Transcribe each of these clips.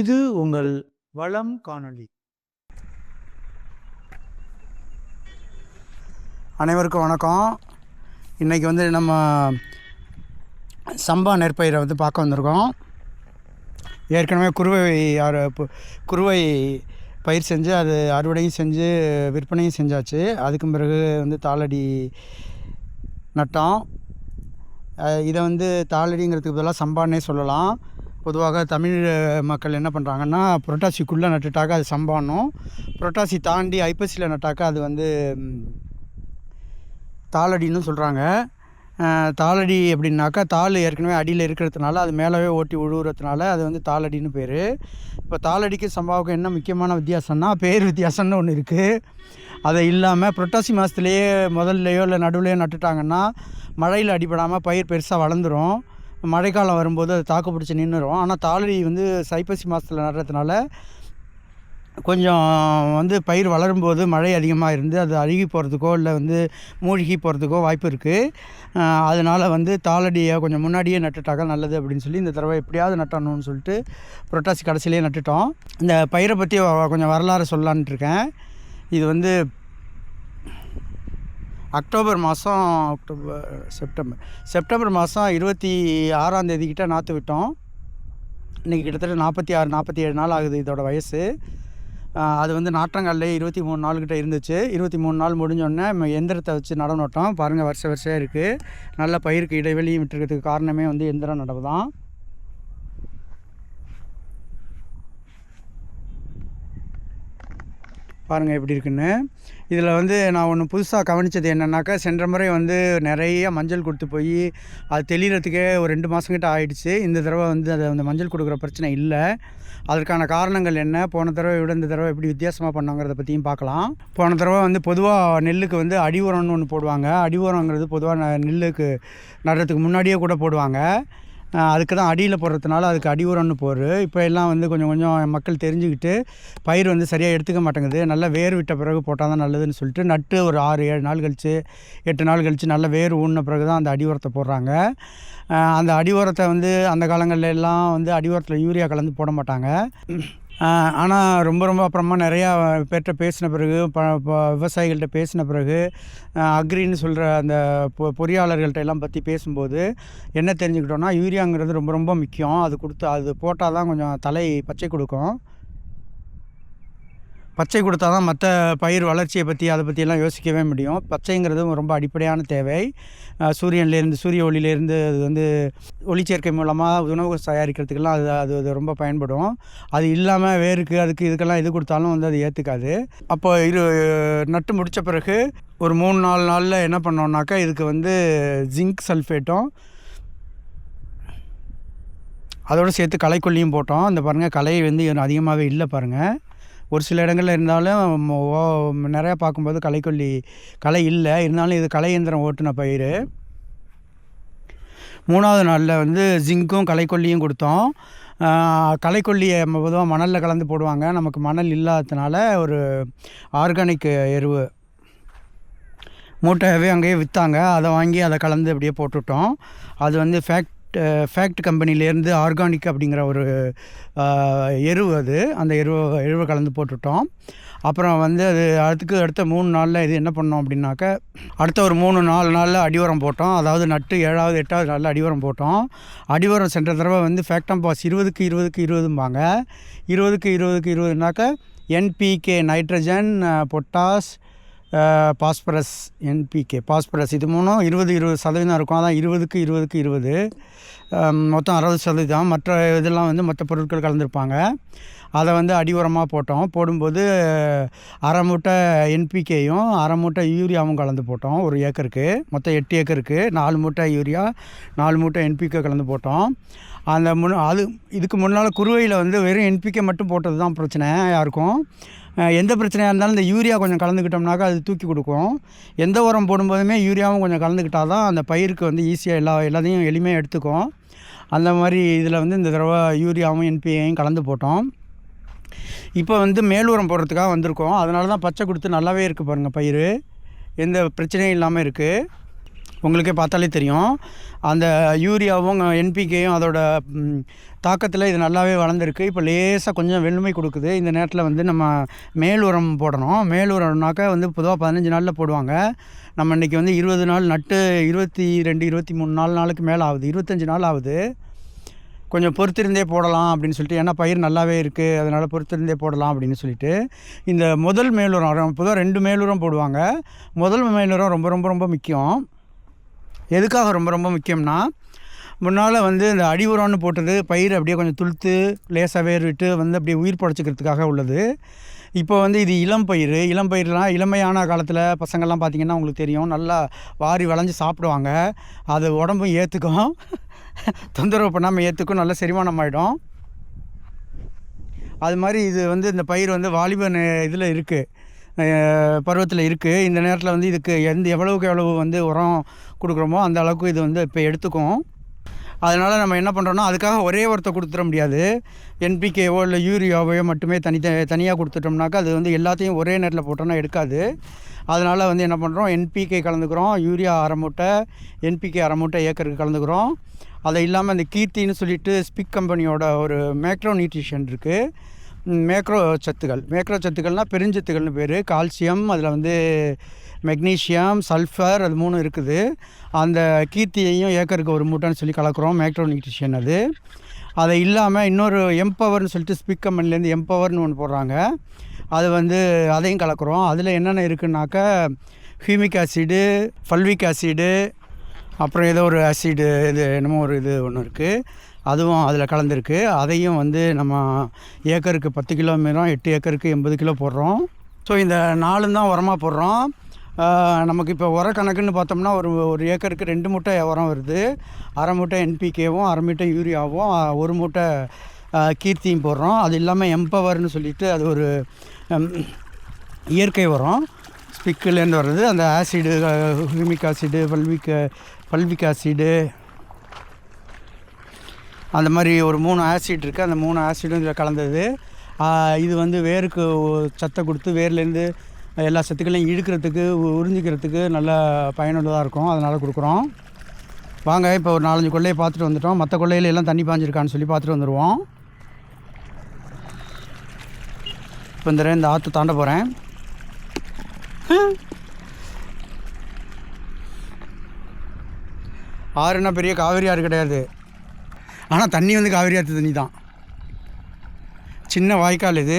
இது உங்கள் வளம் காணொளி. அனைவருக்கும் வணக்கம். இன்றைக்கி வந்து நம்ம சம்பா நெற்பயிரை வந்து பார்க்க வந்திருக்கோம். ஏற்கனவே குருவை குருவை பயிர் செஞ்சு அது அறுவடையும் செஞ்சு விற்பனையும் செஞ்சாச்சு. அதுக்கும் பிறகு வந்து தாளடி நட்டோம். இதை வந்து தாளடிங்கிறதுக்கு பதிலாக சம்பான்னே சொல்லலாம். பொதுவாக தமிழ் மக்கள் என்ன பண்ணுறாங்கன்னா புரட்டாசிக்குள்ளே நட்டுட்டாக்கா அது சம்பானும். புரட்டாசி தாண்டி ஐப்பசியில் நட்டாக்கா அது வந்து தாளடின்னு சொல்கிறாங்க தாளடி அப்படின்னாக்கா தாள் ஏற்கனவே அடியில் இருக்கிறதுனால அது மேலவே ஓட்டி உழுவுறதுனால அது வந்து தாளடின்னு பேர். இப்போ தாளடிக்கு சம்பாவுக்கு என்ன முக்கியமான வித்தியாசம்னா பேர் வித்தியாசம்னு ஒன்று இருக்குது அதை இல்லாமல் புரட்டாசி மாதத்துலேயே முதல்லையோ இல்லை நடுவுலையோ நட்டுட்டாங்கன்னா மழையில் அடிபடாமல் பயிர் பெருசாக வளர்ந்துரும். மழைக்காலம் வரும்போது அது தாக்கு பிடிச்சி நின்றுடும் ஆனால் தாளடி வந்து சைப்பசி மாதத்தில் நடுறதுனால கொஞ்சம் வந்து பயிர் வளரும்போது மழை அதிகமாக இருந்து அது அழுகி போகிறதுக்கோ இல்லை வந்து மூழ்கி போகிறதுக்கோ வாய்ப்பு இருக்குது அதனால் வந்து தாளடியை கொஞ்சம் முன்னாடியே நட்டுட்டாக்கா நல்லது அப்படின்னு சொல்லி இந்த தடவை எப்படியாவது நட்டணும்னு சொல்லிட்டு புரட்டாசி கடைசியிலே நட்டுட்டோம். இந்த பயிரை பற்றி கொஞ்சம் வரலாறு சொல்லலான்ட்டு இருக்கேன். இது வந்து அக்டோபர் மாதம் அக்டோபர் செப்டம்பர். செப்டம்பர் மாதம் இருபத்தி ஆறாம் தேதிக்கிட்ட நாற்று விட்டோம். இன்றைக்கி கிட்டத்தட்ட நாற்பத்தி ஆறு நாற்பத்தி ஏழு நாள் ஆகுது இதோட வயசு. அது வந்து நாற்றங்காலே இருபத்தி மூணு நாள்கிட்ட இருந்துச்சு. இருபத்தி மூணு நாள் முடிஞ்சோடனே நம்ம எந்திரத்தை வச்சு நடவு நட்டோம் பாருங்கள் வருஷ வருஷம் இருக்குது நல்ல பயிருக்கு இடைவெளியும் விட்டுருக்கிறதுக்கு காரணமே வந்து எந்திரம் நடவு தான். பாருங்கள் எப்படி இருக்குன்னு. இதில் வந்து நான் ஒன்று புதுசாக கவனித்தது என்னென்னாக்கா சென்ற முறை வந்து நிறைய மஞ்சள் கொடுத்து போய் அது தெளிகிறதுக்கே ஒரு ரெண்டு மாதங்கிட்ட ஆயிடுச்சு. இந்த தடவை வந்து அது அந்த மஞ்சள் கொடுக்குற பிரச்சனை இல்லை. அதற்கான காரணங்கள் என்ன? போன தடவை விட இந்த தடவை எப்படி வித்தியாசமாக பண்ணாங்கிறத பற்றியும் பார்க்கலாம் போன தடவை வந்து பொதுவாக நெல்லுக்கு வந்து அடி உரம்னு ஒன்று போடுவாங்க. அடி உரங்கிறது பொதுவாக நெல்லுக்கு நடுறதுக்கு முன்னாடியே கூட போடுவாங்க. அதுக்கு தான் அடியில் போடுறதுனால அதுக்கு அடி உரம்னு போரு இப்போ எல்லாம் வந்து கொஞ்சம் கொஞ்சம் மக்கள் தெரிஞ்சுக்கிட்டு பயிர் வந்து சரியாக எடுத்துக்க மாட்டேங்குது. நல்லா வேர் விட்ட பிறகு போட்டால் தான் நல்லதுன்னு சொல்லிட்டு நட்டு ஒரு ஆறு ஏழு நாள் கழித்து எட்டு நாள் கழித்து நல்லா வேர் ஊறின பிறகு தான் அந்த அடி உரத்தை போடுறாங்க. அந்த அடி உரத்தை வந்து அந்த காலங்கள்ல எல்லாம் வந்து அடி உரத்தில் யூரியா கலந்து போட மாட்டாங்க. ஆனால் ரொம்ப ரொம்ப அப்புறமா நிறையா பேர்கிட்ட பேசின பிறகு ப ப- விவசாயிகள்கிட்ட பேசின பிறகு அக்ரின்னு சொல்கிற அந்த பொ பொறியாளர்கள்ட்ட எல்லாம் பற்றி பேசும்போது என்ன தெரிஞ்சுக்கிட்டோன்னா யூரியாங்கிறது ரொம்ப ரொம்ப முக்கியம். அது கொடுத்து அது போட்டால் தான் கொஞ்சம் தலை பச்சை கொடுக்கும். பச்சை கொடுத்தா தான் மற்ற பயிர் வளர்ச்சியை பற்றி அதை பற்றியெல்லாம் யோசிக்கவே முடியும். பச்சைங்கிறது ரொம்ப அடிப்படையான தேவை. சூரியன்லேருந்து சூரிய ஒளியிலேருந்து அது வந்து ஒளிச்சேர்க்கை மூலமாக உணவு தயாரிக்கிறதுக்கெல்லாம் அது அது அது ரொம்ப பயன்படும். அது இல்லாமல் வேருக்கு அதுக்கு இதுக்கெல்லாம் இது கொடுத்தாலும் வந்து அது ஏற்றுக்காது அப்போ இரு நட்டு முடித்த பிறகு ஒரு மூணு நாலு நாளில் என்ன பண்ணோம்னாக்கா இதுக்கு வந்து ஜிங்க் சல்ஃபேட்டும் அதோடு சேர்த்து களைக்கொல்லியும் போட்டோம். அந்த பாருங்கள் களை வந்து அதிகமாகவே இல்லை பாருங்கள் ஒரு சில இடங்களில் இருந்தாலும் ஓ- நிறையா பார்க்கும்போது களைக்கொல்லி களை இல்லை. இருந்தாலும் இது களை இயந்திரம் ஓட்டுன பயிர். மூணாவது நாளில் வந்து ஜிங்க்கும் களைக்கொல்லியும் கொடுத்தோம். களைக்கொல்லியை பொதுவாக மணலில் கலந்து போடுவாங்க. நமக்கு மணல் இல்லாததுனால ஒரு ஆர்கானிக் எருவு. மூட்டையாகவே அங்கேயே விற்றாங்க அதை வாங்கி அதை கலந்து அப்படியே போட்டுவிட்டோம் அது வந்து ஃபேக்ட் ஃபேக்ட் கம்பெனிலேருந்து ஆர்கானிக் அப்படிங்கிற ஒரு எரு எருவு அது. அந்த எருவை எருவை கலந்து போட்டுவிட்டோம் அப்புறம் வந்து அது அதுக்கு அடுத்த மூணு நாளில் இது என்ன பண்ணோம் அப்படின்னாக்க அடுத்த ஒரு மூணு நாலு நாளில் அடிவரம் போட்டோம். அதாவது நட்டு ஏழாவது எட்டாவது நாளில் அடிவரம் போட்டோம். அடிவரம் சென்ற தடவை வந்து ஃபேக்டம் பாஸ் இருபதுக்கு இருபதுக்கு இருபதும்பாங்க. இருபதுக்கு இருபதுக்கு இருபதுனாக்க NPK nitrogen potash phosphorus NPK. Phosphorus இது மூணும் இருபது இருபது சதவீதம் இருக்கும். அதான் இருபதுக்கு இருபதுக்கு இருபது. மொத்தம் அறுபது சதவீதம். மற்ற இதெல்லாம் வந்து மற்ற பொருட்கள் கலந்துருப்பாங்க. அதை வந்து அடி உரமாக போட்டோம். போடும்போது அரை மூட்டை என்பிகேயும் அரை மூட்டை யூரியாவும் கலந்து போட்டோம். ஒரு ஏக்கருக்கு. மொத்தம் எட்டு ஏக்கருக்கு. நாலு மூட்டை யூரியா நாலு மூட்டை என்பிகே கலந்து போட்டோம். அந்த முன் அது இதுக்கு முன்னால் குருவையில் வந்து வெறும் என்பிகே மட்டும் போட்டது தான் பிரச்சனை யாருக்கும். எந்த பிரச்சனையாக இருந்தாலும் இந்த யூரியா கொஞ்சம் கலந்துக்கிட்டோம்னாக்கா அது தூக்கி கொடுக்கும். எந்த உரம் போடும்போதுமே யூரியாவும் கொஞ்சம் கலந்துக்கிட்டால் தான் அந்த பயிருக்கு வந்து ஈஸியாக எல்லா எல்லாத்தையும் எளிமையாக எடுத்துக்கும். அந்த மாதிரி இதில் வந்து இந்த தடவை யூரியாவும் என்பிஏயும் கலந்து போட்டோம். இப்போ வந்து மேல் உரம் போடுறதுக்காக வந்திருக்கோம். அதனால தான் பச்சை கொடுத்து நல்லாவே இருக்குது பாருங்கள் பயிர் எந்த பிரச்சனையும் இல்லாமல் இருக்குது உங்களுக்கே பார்த்தாலே தெரியும். அந்த யூரியாவும் என்பிகேயும் அதோட தாக்கத்தில் இது நல்லாவே வளர்ந்துருக்கு. இப்போ லேசாக கொஞ்சம் வெண்மை கொடுக்குது. இந்த நேரத்தில் வந்து நம்ம மேல் உரம் போடணும். மேல் உரம்னாக்கா வந்து பொதுவாக பதினஞ்சு நாளில் போடுவாங்க. நம்ம இன்றைக்கி வந்து இருபது நாள் நட்டு இருபத்தி ரெண்டு இருபத்தி மூணு நாலு நாளுக்கு மேலே ஆகுது. இருபத்தஞ்சி நாள் ஆகுது. கொஞ்சம் பொறுத்திருந்தே போடலாம் அப்படின்னு சொல்லிட்டு ஏன்னா பயிர் நல்லாவே இருக்குது அதனால் பொறுத்திருந்தே போடலாம் அப்படின்னு சொல்லிட்டு இந்த முதல் மேலுரம் பொதுவாக ரெண்டு மேலுரம் போடுவாங்க. முதல் மேலுரம் ரொம்ப ரொம்ப ரொம்ப முக்கியம். எதுக்காக ரொம்ப ரொம்ப முக்கியம்னா முன்னால் வந்து இந்த அடி உரம்னு போட்டது பயிர் அப்படியே கொஞ்சம் துளுத்து லேசாக வேர் விட்டு வந்து அப்படியே உயிர் படைச்சிக்கிறதுக்காக உள்ளது. இப்போ வந்து இது இளம் பயிர் இளம் பயிர்லாம் இளமையான காலத்தில் பசங்கள்லாம் பார்த்திங்கன்னா உங்களுக்கு தெரியும். நல்லா வாரி வளைஞ்சு சாப்பிடுவாங்க. அது உடம்பும் ஏற்றுக்கும் தொந்தரவு பண்ணாமல் ஏற்றுக்கும் நல்லா செரிமானம் ஆகிடும் அது மாதிரி இது வந்து இந்த பயிர் வந்து வாலிப இதில் இருக்குது பருவத்தில் இருக்குது இந்த நேரத்தில் வந்து இதுக்கு எந்த எவ்வளவுக்கு எவ்வளவு வந்து உரம் கொடுக்குறோமோ அந்த அளவுக்கு இது வந்து இப்போ எடுத்துக்கும் அதனால் நம்ம என்ன பண்ணுறோன்னா அதுக்காக ஒரே உரத்தை கொடுத்துட முடியாது. என்பிகேவோ இல்லை யூரியாவையோ மட்டுமே தனி தனியாக கொடுத்துட்டோம்னாக்கா அது வந்து எல்லாத்தையும் ஒரே நேரத்தில் போட்டோன்னா எடுக்காது. அதனால் வந்து என்ன பண்ணுறோம் என்பிகே கலந்துக்கிறோம். யூரியா அரை மூட்டை என்பிகே அரை மூட்டை ஏக்கருக்கு கலந்துக்கிறோம். அதை இல்லாமல் அந்த கீர்த்தின்னு சொல்லிட்டு ஸ்பிக் கம்பெனியோட ஒரு மேக்ரோ நியூட்ரிஷன் இருக்குது மேக்ரோ சத்துக்கள். மேக்ரோ சத்துக்கள்னால் பெருஞ்சத்துக்கள்னு பேர். கால்சியம் அதில் வந்து மெக்னீஷியம் சல்ஃபர் அது மூணும் இருக்குது. அந்த கீர்த்தியையும் ஏக்கருக்கு ஒரு மூட்டைன்னு சொல்லி கலக்கிறோம். மேக்ரோ நியூட்ரிஷன் அது. அதை இல்லாமல் இன்னொரு எம்பவர்னு சொல்லிட்டு ஸ்பிக் கம்பெனிலேருந்து எம்பவர்னு ஒன்று போடுறாங்க. அது வந்து அதையும் கலக்கிறோம். அதில் என்னென்ன இருக்குன்னாக்கா ஹியூமிக் ஆசிடு ஃபல்விக் ஆசிடு அப்புறம் ஏதோ ஒரு ஆசிடு இது என்னமோ ஒரு இது ஒன்று இருக்குது அதுவும் அதில் கலந்துருக்கு. அதையும் வந்து நம்ம ஏக்கருக்கு பத்து கிலோ மீறம் எட்டு ஏக்கருக்கு எண்பது கிலோ போடுறோம். ஸோ இந்த நாலும் தான் உரமாக போடுறோம். நமக்கு இப்போ உர கணக்குன்னு பார்த்தோம்னா ஒரு ஒரு ஏக்கருக்கு ரெண்டு மூட்டை உரம் வருது. அரை மூட்டை என்பிகேவும் அரை மூட்டை யூரியாவும் ஒரு மூட்டை கீர்த்தியும் போடுறோம். அது இல்லாமல் எம்பவர்னு சொல்லிட்டு அது ஒரு இயற்கை உரம். ஸ்பிக்கிலேருந்து வர்றது அந்த acid humic acid fulvic fulvic acid அந்த மாதிரி ஒரு மூணு ஆசிட் இருக்குது அந்த மூணு ஆசிடும் இதில் கலந்தது. இது வந்து வேருக்கு சத்தை கொடுத்து வேர்லேருந்து எல்லா சத்துக்களையும் இழுக்கிறதுக்கு உ- உறிஞ்சிக்கிறதுக்கு நல்ல பயனுள்ளதாக இருக்கும். அதனால் கொடுக்குறோம். வாங்க இப்போ ஒரு நாலஞ்சு கொள்ளையை பார்த்துட்டு வந்துட்டோம். மற்ற கொள்ளையில எல்லாம் தண்ணி பாஞ்சிருக்கான்னு சொல்லி பார்த்துட்டு வந்துடுவோம் இப்போ இந்த இந்த ஆற்று தாண்ட போகிறேன் ஆறுனா பெரிய காவேரி ஆறு கிடையாது. ஆனால் தண்ணி வந்து காவேரி ஆற்று தண்ணி தான். சின்ன வாய்க்கால் இது.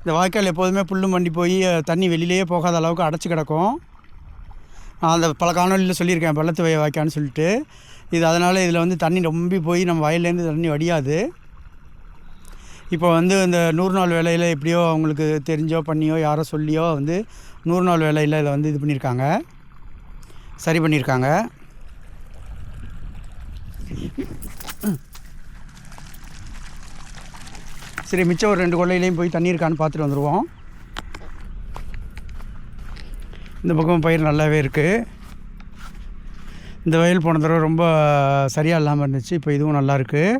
இந்த வாய்க்கால் எப்போதுமே புல்லும் மண்டி போய் தண்ணி வெளியிலேயே போகாத அளவுக்கு அடைச்சி கிடக்கும். நான் அந்த பல காணொலியில் சொல்லியிருக்கேன் பள்ளத்து வய வாய்க்கான்னு சொல்லிட்டு. இது அதனால் இதில் வந்து தண்ணி ரொம்ப போய் நம்ம வயல்லேருந்து தண்ணி வடியாது. இப்போ வந்து இந்த நூறு நாள் வேலையில் எப்படியோ அவங்களுக்கு தெரிஞ்சோ பண்ணியோ யாரோ சொல்லியோ வந்து நூறு நாள் வேலையில் இதை வந்து இது பண்ணியிருக்காங்க. சரி பண்ணியிருக்காங்க. சரி மிச்சம் ஒரு ரெண்டு கொள்ளையிலையும் போய் தண்ணி இருக்கான்னு பார்த்துட்டு வந்துடுவோம் இந்த பக்கம் பயிர் நல்லாவே இருக்குது இந்த வயல் போன தடவை ரொம்ப சரியாக இல்லாமல் இருந்துச்சு இப்போ இதுவும் நல்லா இருக்குது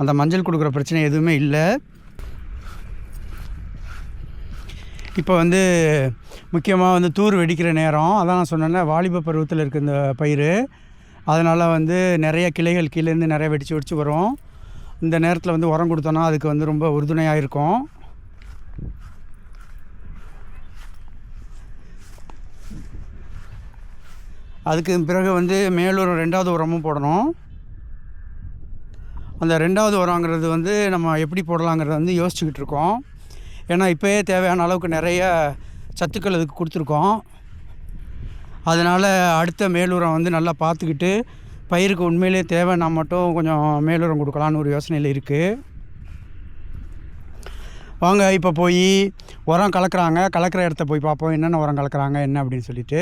அந்த மஞ்சள் கொடுக்குற பிரச்சனை எதுவுமே இல்லை. இப்போ வந்து முக்கியமாக வந்து தூர் வெடிக்கிற நேரம். அதான் நான் சொன்னேன்ல வாலிப பருவத்தில் இருக்குது இந்த பயிர் அதனால் வந்து நிறைய கிளைகள் கீழேருந்து நிறைய வெடிச்சு வெடிச்சு வரும். இந்த நேரத்தில் வந்து உரம் கொடுத்தோன்னா அதுக்கு வந்து ரொம்ப உறுதுணையாக இருக்கும் அதுக்கு பிறகு வந்து மேலூர் ரெண்டாவது உரமும் போடணும். அந்த ரெண்டாவது உரங்கிறது வந்து நம்ம எப்படி போடலாங்கிறத வந்து யோசிச்சுக்கிட்டு இருக்கோம். ஏன்னா இப்போயே தேவையான அளவுக்கு நிறைய சத்துக்கள் அதுக்கு கொடுத்துருக்கோம். அதனால் அடுத்த மேலூரம் வந்து நல்லா பார்த்துக்கிட்டு பயிருக்கு உண்மையிலே தேவைன்னா மட்டும் கொஞ்சம் மேலுரம் கொடுக்கலான்னு ஒரு யோசனையில் இருக்குது வாங்க இப்போ போய் உரம் கலக்குறாங்க. கலக்கிற இடத்த போய் பார்ப்போம். என்னென்ன உரம் கலக்குறாங்க என்ன அப்படின்னு சொல்லிட்டு.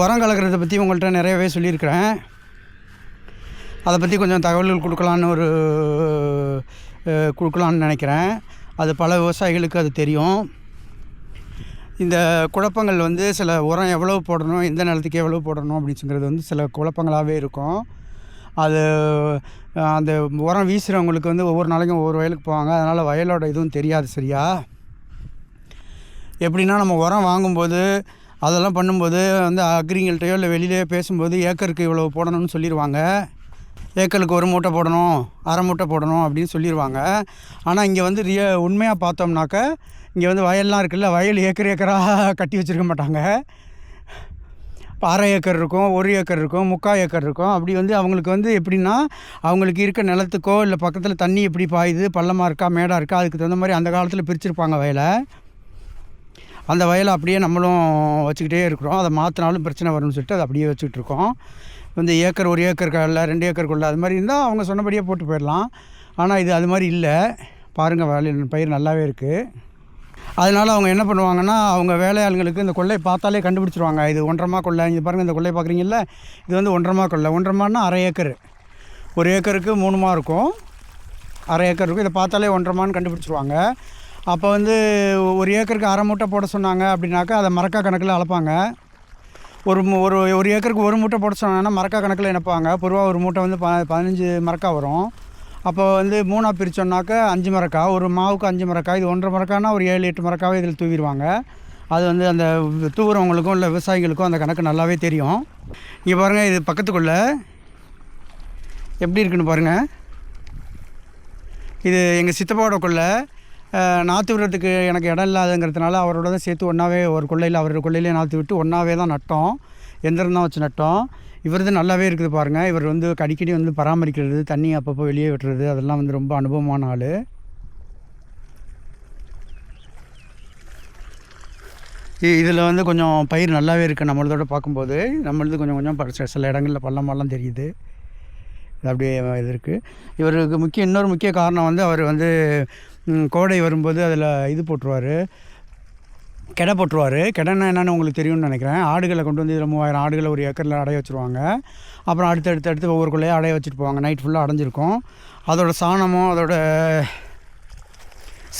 உரம் கலக்கிறத பற்றி உங்கள்கிட்ட நிறையவே சொல்லியிருக்கிறேன். அதை பற்றி கொஞ்சம் தகவல்கள் கொடுக்கலான்னு ஒரு கொடுக்கலான்னு நினைக்கிறேன். அது பல விவசாயிகளுக்கு அது தெரியும். இந்த குழப்பங்கள் வந்து சில உரம் எவ்வளோ போடணும் எந்த நிலத்துக்கு எவ்வளோ போடணும் அப்படிங்கிறது வந்து சில குழப்பங்களாகவே இருக்கும். அது அந்த உரம் வீசுகிறவங்களுக்கு வந்து ஒவ்வொரு நாளைக்கும் ஒவ்வொரு வயலுக்கு போவாங்க. அதனால் வயலோட இதுவும் தெரியாது சரியா? எப்படின்னா நம்ம உரம் வாங்கும்போது அதெல்லாம் பண்ணும்போது வந்து அக்ரிங்கள்ட்டையோ இல்லை வெளியிலே பேசும்போது ஏக்கருக்கு இவ்வளோ போடணும்னு சொல்லிடுவாங்க ஏக்கருக்கு ஒரு மூட்டை போடணும் அரை மூட்டை போடணும் அப்படின்னு சொல்லிடுவாங்க ஆனால் இங்கே வந்து ரிய உண்மையாக பார்த்தோம்னாக்க இங்கே வந்து வயல்லாம் இருக்குல்ல வயல் ஏக்கர் ஏக்கராக கட்டி வச்சுருக்க மாட்டாங்க. இப்போ அரை ஏக்கர் இருக்கும் ஒரு ஏக்கர் இருக்கும் முக்கால் ஏக்கர் இருக்கும். அப்படி வந்து அவங்களுக்கு வந்து எப்படின்னா அவங்களுக்கு இருக்க நிலத்துக்கோ இல்லை பக்கத்தில் தண்ணி எப்படி பாயுது பள்ளமாக இருக்கா மேடாக இருக்கா அதுக்கு தகுந்த மாதிரி அந்த காலத்தில் பிரிச்சிருப்பாங்க வயலை. அந்த வயலை அப்படியே நம்மளும் வச்சுக்கிட்டே இருக்கிறோம். அதை மாற்றினாலும் பிரச்சனை வரும்னு சொல்லிட்டு அதை அப்படியே வச்சுக்கிட்டு இருக்கோம். வந்து ஏக்கர் ஒரு ஏக்கருக்குள்ள ரெண்டு ஏக்கருக்குள்ள அது மாதிரி இருந்தால் அவங்க சொன்னபடியே போட்டு போயிடலாம். ஆனால் இது அது மாதிரி இல்லை. பாருங்கள் வயலின் பயிர் நல்லாவே இருக்குது அதனால் அவங்க என்ன பண்ணுவாங்கன்னா அவங்க வேலையாளுங்களுக்கு இந்த கொள்ளை பார்த்தாலே கண்டுபிடிச்சிருவாங்க. இது ஒன்றரைமா கொள்ளை இங்கே பாருங்கள் இந்த கொள்ளை பார்க்குறீங்கல்ல இது வந்து ஒன்றரைமா கொள்ளை. ஒன்றரமானா அரை ஏக்கர். ஒரு ஏக்கருக்கு மூணுமா இருக்கும். அரை ஏக்கர் இருக்கும். இதை பார்த்தாலே ஒன்றரைமான்னு கண்டுபிடிச்சிருவாங்க. அப்போ வந்து ஒரு ஏக்கருக்கு அரை மூட்டை போட சொன்னாங்க அப்படின்னாக்கா அதை மரக்கா கணக்கில் அளப்பாங்க. ஒரு ஒரு ஒரு ஏக்கருக்கு ஒரு மூட்டை போட சொன்னாங்கன்னா மரக்கா கணக்கில் நினைப்பாங்க பொதுவாக ஒரு மூட்டை வந்து ப பதினஞ்சு மரக்கா வரும். அப்போ வந்து மூணாக பிரித்தோம்னாக்கா அஞ்சு மரக்கா ஒரு மாவுக்கு அஞ்சு மரக்கா இது ஒன்றரை மரக்கானா ஒரு ஏழு எட்டு மரக்காவே இதில் தூவிடுவாங்க. அது வந்து அந்த தூவுறவங்களுக்கும் இல்லை விவசாயிகளுக்கும் அந்த கணக்கு நல்லாவே தெரியும். இங்கே பாருங்கள் இது பக்கத்துக்குள்ளே. எப்படி இருக்குன்னு பாருங்கள் இது எங்கள் சித்தப்பாவோட கொள்ளை நாற்று விடுறதுக்கு எனக்கு இடம் இல்லாதங்கிறதுனால அவரோட தான் சேர்த்து ஒன்றாவே ஒரு கொள்ளையில் அவர் கொள்ளையிலே நாற்று விட்டு ஒன்றாவே தான் நட்டோம். எந்திரம் தான் வச்சு நட்டோம். இவரது நல்லாவே இருக்குது பாருங்கள் இவர் வந்து அடிக்கடி வந்து பராமரிக்கிறது தண்ணி அப்பப்போ வெளியே விட்டுறது அதெல்லாம் வந்து ரொம்ப அனுபவமான ஆள். இதில் வந்து கொஞ்சம் பயிர் நல்லாவே இருக்குது நம்மளதோட பார்க்கும்போது. நம்மளது கொஞ்சம் கொஞ்சம் சில- சில இடங்களில் பள்ளமெல்லாம் தெரியுது. அப்படியே இது இருக்குது இவருக்கு முக்கிய இன்னொரு முக்கிய காரணம் வந்து அவர் வந்து கோடை வரும்போது அதில் இது போட்டுருவார். கெடை போட்டுருவார். கெடைன்னா என்னென்னு உங்களுக்கு தெரியும்னு நினைக்கிறேன். ஆடுகளை கொண்டு வந்து இதில் மூவாயிரம் ஆடுகளை ஒரு ஏக்கரில் அடைய வச்சுருவாங்க. அப்புறம் அடுத்து அடுத்து அடுத்து ஒவ்வொரு கொள்ளையாக அடைய வச்சுட்டு போவாங்க. நைட் ஃபுல்லாக அடைஞ்சிருக்கும். அதோட சாணமும் அதோட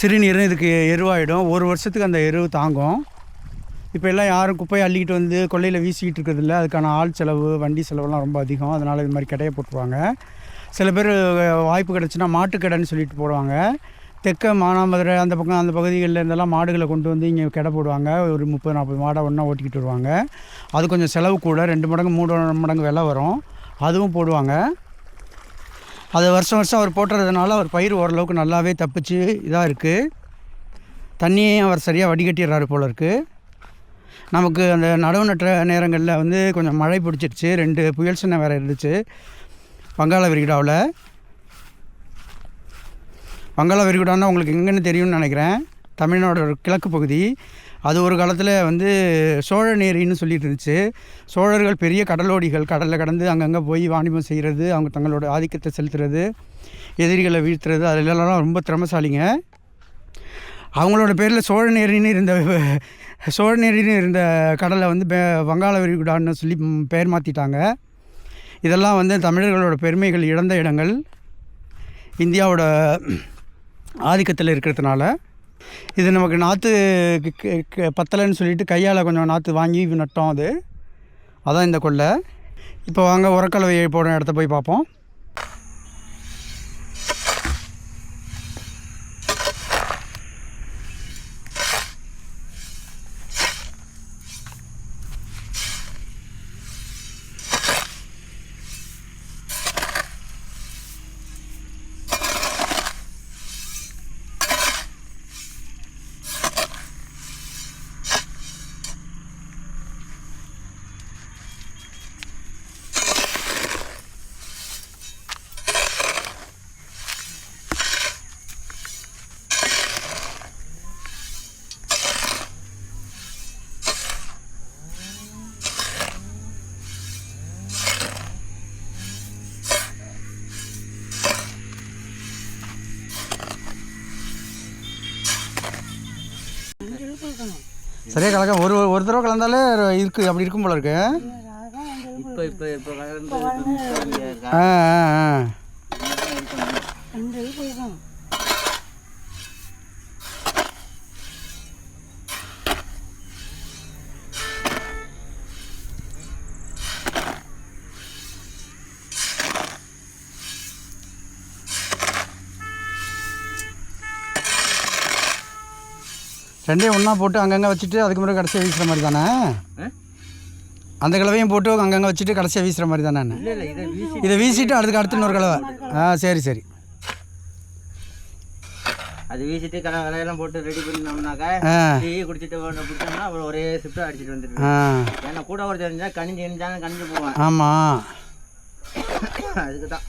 சிறுநீரும் இதுக்கு எருவாயிடும். ஒரு வருஷத்துக்கு அந்த எருவு தாங்கும். இப்போ எல்லாம் யாரும் குப்பையை அள்ளிக்கிட்டு வந்து கொள்ளையில் வீசிக்கிட்டு இருக்கிறதில்ல. அதுக்கான ஆள் செலவு வண்டி செலவெல்லாம் ரொம்ப அதிகம். அதனால் இது மாதிரி கடையை போட்டுருவாங்க. சில பேர் வாய்ப்பு கிடச்சுன்னா மாட்டுக்கடைன்னு சொல்லிட்டு போடுவாங்க. தெற்க மானாமதுரை அந்த பக்கம் அந்த பகுதிகளில் இருந்தெல்லாம் மாடுகளை கொண்டு வந்து இங்கே கிட போடுவாங்க. ஒரு முப்பது நாற்பது மாடை ஒன்றா ஓட்டிக்கிட்டு வருவாங்க. அது கொஞ்சம் செலவு கூட ரெண்டு மடங்கு மூணு மடங்கு விலை வரும். அதுவும் போடுவாங்க. அது வருஷம் வருஷம் அவர் போட்டுறதுனால அவர் பயிர் ஓரளவுக்கு நல்லாவே தப்பிச்சு இதாக இருக்குது தண்ணியையும் அவர் சரியாக வடிகட்டிடுறாரு போல இருக்குது நமக்கு அந்த நடவு நட்டுற நேரங்களில் வந்து கொஞ்சம் மழை பிடிச்சிருச்சு. ரெண்டு புயல் சின்ன வேறு இருந்துச்சு. வங்காள விரிகுடாவில். வங்காள விரிகுடான்னா உங்களுக்கு எங்கன்னு தெரியும்னு நினைக்கிறேன். தமிழ்நாடு கிழக்கு பகுதி. அது ஒரு காலத்தில் வந்து சோழ நேரின்னு சொல்லிட்டு இருந்துச்சு சோழர்கள் பெரிய கடலோடிகள் கடலில் கடந்து அங்கங்கே போய் வாணிபம் செய்கிறது அவங்க தங்களோட ஆதிக்கத்தை செலுத்துறது எதிரிகளை வீழ்த்துறது அதிலெல்லாம் ரொம்ப திறமசாலிங்க. அவங்களோட பேரில் சோழநேரின்னு இருந்த சோழநேரின்னு இருந்த கடலை வந்து வங்காள விரிகுடான்னு சொல்லி பெயர் மாற்றிட்டாங்க இதெல்லாம் வந்து தமிழர்களோட பெருமைகள் இழந்த இடங்கள். இந்தியாவோட ஆதிக்கத்தில் இருக்கிறதுனால இது நமக்கு நாற்று பத்தலைன்னு சொல்லிட்டு கையால் கொஞ்சம் நாற்று வாங்கி நட்டோம் அது. அதான் இந்த கொள்ளை. இப்போ வாங்க உரக்கலவையை போடுற இடத்த போய் பார்ப்போம். சரியா கலக்க ஒரு ஒரு தடவை கலந்தாலே இருக்குது அப்படி இருக்கும் போல இருக்கு. ஆ ஆ ஆ. ரெண்டையும் ஒன்றா போட்டு அங்கங்கே வச்சுட்டு அதுக்கு பிறகு கடைசியாக வீசுகிற மாதிரி தானே? அந்த கலவையும் போட்டு அங்கங்கே வச்சுட்டு கடைசியாக வீசுகிற மாதிரி தானே? இதை வீசி இதை வீசிட்டு அதுக்கு அடுத்து இன்னொரு கலவை ஆ சரி சரி. அது வீசிட்டு கலை விலையெல்லாம் போட்டு ரெடி பண்ணினோம்னாக்கா டீ குடிச்சிட்டு குடிச்சோம்னா அப்புறம் ஒரே ஷிஃப்ட்டு அடிச்சிட்டு வந்துருக்கு ஆ. ஏன்னா கூட ஒரு தெரிஞ்சா கணிஞ்சு கணிஞ்சாங்க கணிஞ்சு போவேன். ஆமாம் அதுக்கு தான்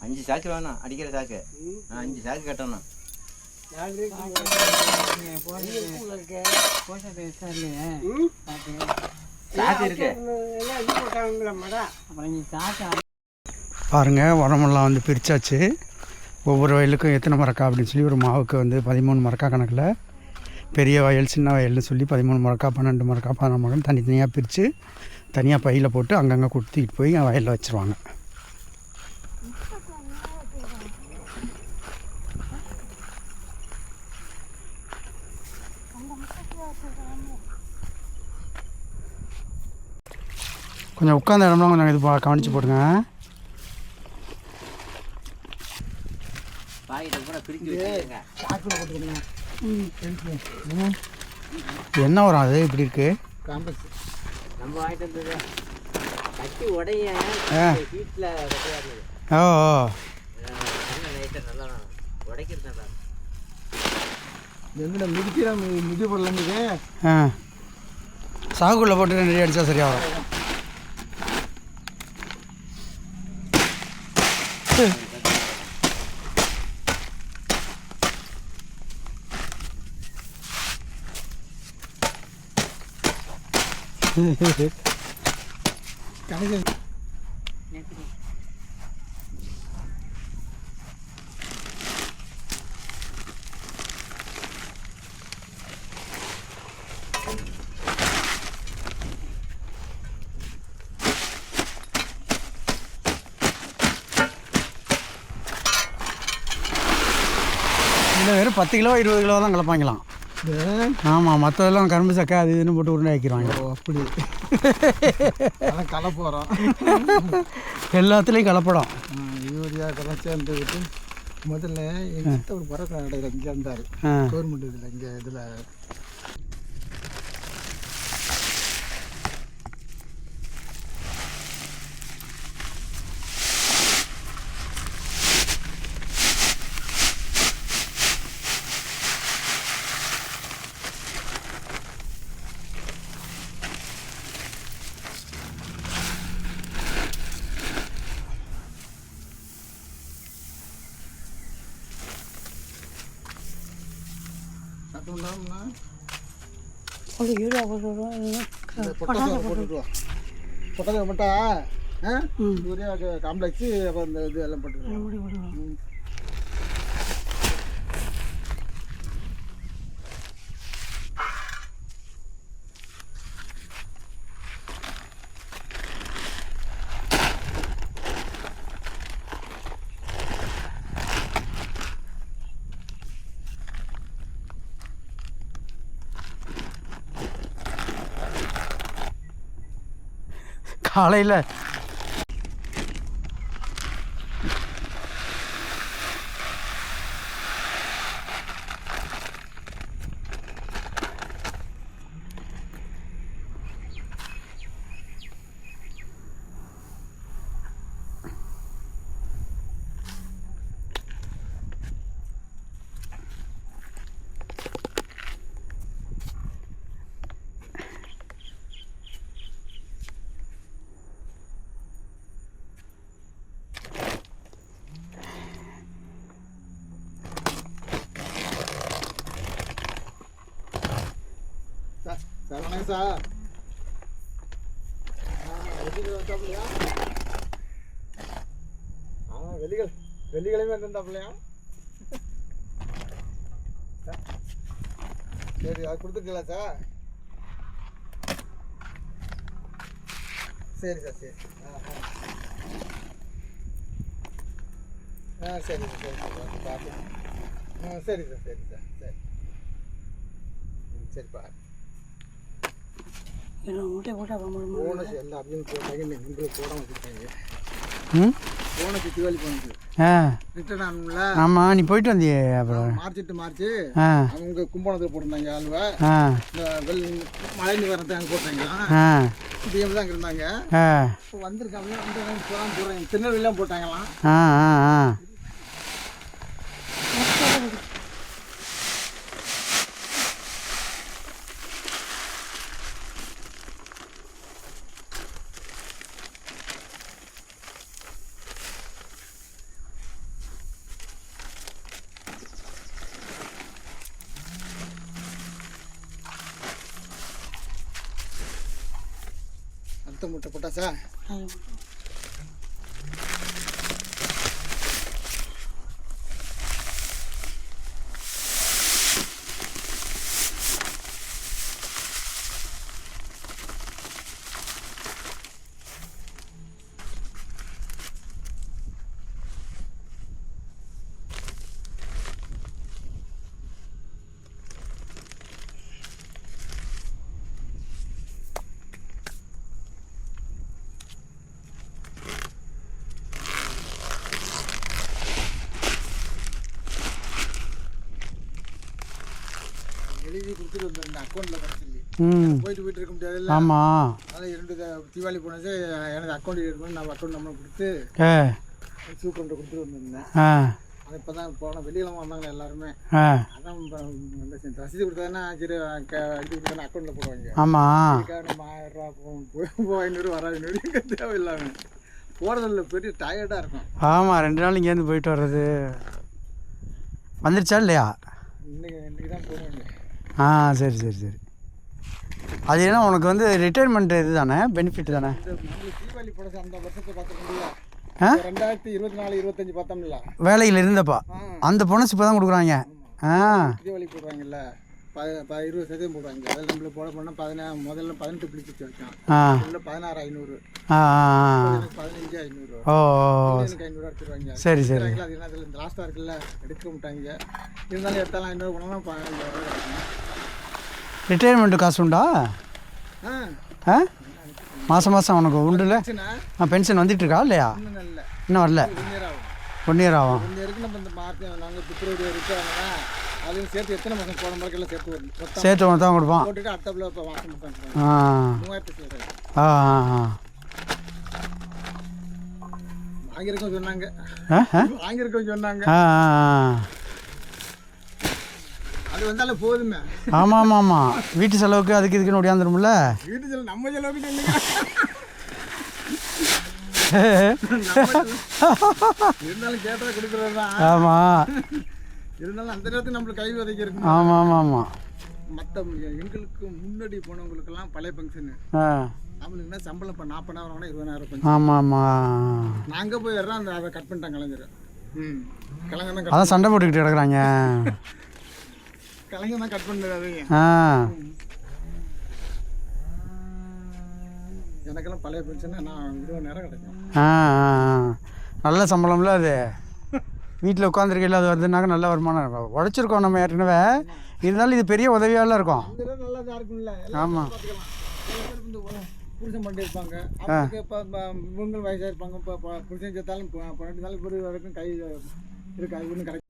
அஞ்சு சாக்கு வேணாம் அடிக்கிற சாக்கு. ஆ, அஞ்சு சாக்கு கட்டணும். பாருங்க பாருங்கள் உரமெல்லாம் வந்து பிரித்தாச்சு ஒவ்வொரு வயலுக்கும் எத்தனை மரக்கா அப்படின்னு சொல்லி ஒரு மாவுக்கு வந்து பதிமூணு மரக்கா கணக்கில் பெரிய வயல் சின்ன வயல்னு சொல்லி பதிமூணு மரக்கா பன்னெண்டு மரக்கா பதினாறு மரம் தனித்தனியாக பிரித்து தனியாக பையில் போட்டு அங்கங்கே கொடுத்துக்கிட்டு போய் வயலில் வச்சுருவாங்க. கொஞ்சம் உட்காந்த இடம்லாம் கொஞ்சம் இது பா- கவனிச்சு போடுங்க. பாக்கிட்ட பூரா பிரிச்சு வச்சுருங்க என்ன உரம் அது? இப்படி இருக்குது நம்ம வாங்கிட்டு வந்தது கட்டி உடைய ஆ. வீட்டில் ஓ நல்லா உடைக்கிறது நல்லா எங்கட மிதிக்கிற மிதி பொருள் ஆ. சாகுக்குள்ளே போட்டு நிறைய அடித்தா சரியாக வரும். இல்லை வெறும் பத்து கிலோ இருபது கிலோ தான் கலப்பாங்களாம் ஆமாம் மற்றதெல்லாம் கரும்பு சக்கை அது இதுன்னு போட்டு உருண்டை ஆக்கிடுவாங்க ஓ அப்படி. அதான் களை போகிறோம் எல்லாத்துலேயும் கலப்படம். யூரியா கெல்லாம் சேர்ந்து விட்டு முதல்ல எங்கள் ஒரு மரக்கடை நடையில் இங்கே இருந்தார் கவர்மெண்ட் இதில் இங்கே இதில். ஒரு யூரியா இந்த பொட்டாசியம் போட்டுருவோம் பொட்டாசியம் போட்டா யூரியா காம்ப்ளெக்ஸு அப்புறம் இந்த இது எல்லாம் போட்டுருவோம் ம். காலையில் சார் சார் வணக்கம் சார் ஆ, வெள்ளிக்கிழமை வந்தாப்புலையா ஆ வெள்ளிக்கிழமை வெள்ளிக்கிழமை இருந்தாப்புலையா சரி அது கொடுத்துருக்கீங்களா சார்? சரி சார் சரி. ஆ ஆ. ஆ சரி சார் சரி சார். பார்த்து. ஆ சரி சார் சரி சார் சரி. ம், சரிப்பா இருபது மூட்டை போட்டால் போனஸ் எல்லாம் அப்படின்னு போட்டாங்க போடாமல் வச்சுருக்காங்க ம்? போனஸ் தீபாவளி போனது. ஆ. ரிட்டர்ன் ஆமாம் நீ போயிட்டு வந்தியே அப்புறம். மார்ச் எட்டு மார்ச். ஆ. அவங்க கும்பகோணத்தில் போட்டிருந்தாங்க ஆ. இந்த வெள் மழை நிவாரணத்தை அங்கே போட்டாங்க. ஆ. டிஎம் தான் அங்கே இருந்தாங்க. வந்திருக்காங்க திருநெல்வேலிலாம் போட்டாங்களாம். முட்டை போட்டாச்சா கொடுத்துட்டு வந்துருந்தேன் அக்கௌண்ட்டில் ம். போயிட்டு போயிட்டு இருக்க முடியாதுல்ல ஆமாம் அதனால் இரண்டு தீபாவளி போனது எனக்கு அக்கௌண்ட் எடுக்கணும் நான் அக்கௌண்ட் நம்பர் கொடுத்து ஏ. சூப்பர்கிட்ட கொடுத்துட்டு வந்திருந்தேன். இப்போ தான் போனோம் வெளியில வந்தாங்க எல்லாருமே. அதான் ரசீது கொடுத்தாங்கன்னா சரி இது அக்கௌண்ட்டில் போடுவாங்க. ஆமாம் நம்ம ஆயிரம் ரூபா போகும் போய் போய் ஐநூறு வர ஐநூறு தேவையில்லாம. போகிறதில்ல பெரிய டயர்டாக இருக்கும். ஆமாம் ரெண்டு நாள் இங்கேருந்து போயிட்டு வர்றது. வந்துருச்சா இல்லையா? இன்னைக்கு இன்னைக்கு தான் போவாங்க ஆ சரி சரி சரி. அது என்ன உனக்கு வந்து ரிட்டைர்மெண்ட் இது தானே? பெனிஃபிட் தானே தீபாவளி படம் அந்த வருஷத்தை? ரெண்டாயிரத்தி இருபத்தி நாலு இருபத்தஞ்சு பார்த்தோம்ல. வேலையில் இருந்தப்பா? அந்த போனஸ் இப்போ தான் கொடுக்குறாங்க. ஆ. தீபாவளி போடுவாங்கல்ல ப ப இருபது சதவீதம் போடுவாங்க. அதில் நம்மளுக்கு போட போனால் பதினா முதல்ல பதினெட்டு பிடிச்சி வச்சோம் ஆ. இல்லை பதினாறு ஐநூறு. பதினஞ்சு ஐநூறு. ஓ எனக்கு ஐநூறு எடுத்துருவாங்க சரி சரி. அது என்ன அதில் இந்த லாஸ்ட்டாக இருக்குல்ல எடுக்க மாட்டாங்க. இருந்தாலும் எடுத்தாலும் ஐநூறு போனாலும் பதினஞ்சாயிரம் ரூபாய் கிடைக்கும் ரிட்டையர்மெண்ட் காசு உண்டா? ஆ. ஆ? மாதம் மாதம் உனக்கு உண்டுல? பிரச்சனை ஆ பென்ஷன் வந்துட்டு இருக்கா இல்லையா? இன்னும் இல்லை இன்னும் வரல. ஒன் இயர் ஆகும். ஒன் இயர் ஆகும். அதையும் சேர்த்து எத்தனை மாதம் போன மாதிரி எல்லாம் சேர்த்து வரும் சேர்த்து உனக்கு தான் கொடுப்பான். போட்டுட்டு அட்டப்பில் இப்போ மாதம் ஆ. மூவாயிரத்து சில்லறை ஆ ஆ ஆ. வாங்கியிருக்கோம் சொன்னாங்க. வாங்கியிருக்கோம் சொன்னாங்க. ஆ அது வந்தாலும் போதுமே. ஆமாம் ஆமாம் ஆமாம் வீட்டு செலவுக்கு அதுக்கு இதுக்குன்னு ஒடியாந்துரும்ல வீட்டு செலவு நம்ம செலவுக்கு சொல்லுங்க இருந்தாலும் கேட்டால் கொடுக்குறது தான் ஆமாம் இருந்தாலும் அந்த நேரத்தில் நம்மளுக்கு கை இருக்கு ஆமாம் ஆமாம் ஆமாம் மற்ற எங்களுக்கு முன்னாடி போனவங்களுக்கெல்லாம் பழைய ஃபங்க்ஷனு என்ன சம்பளம் இப்போ நாற்பதாயிரம் வாங்கினா இருபதாயிரம் ஆமாம் ஆமாம் நாங்கள் போய் வர்றோம் அந்த அதை கட் பண்ணிட்டாங்க கலைஞர். ம். கலைஞர் தான் அதான் சண்டை போட்டுக்கிட்டு கிடக்குறாங்க. கலைஞர் தான் கட் பண்ணது ஆ எனக்கெல்லாம் பழைய ஃபங்க்ஷன் நான் இருபது நேரம் கிடைக்கும். ஆ. நல்ல சம்பளம்ல அது. வீட்டில் உட்காந்துருக்கையில் அது வருதுனாக்க நல்ல வருமானம் உழைச்சிருக்கோம் நம்ம ஏற்கனவே. இருந்தாலும் இது பெரிய உதவியாலாம் இருக்கும். ஆமாம் புருஷன் பண்ணி இருப்பாங்க. இவங்க வயசாக இருப்பாங்க. புருஷன் சேர்த்தாலும் பன்னெண்டு நாள் பிறகு வரைக்கும் கை இருக்காது ஒன்றும் கிடைக்கும்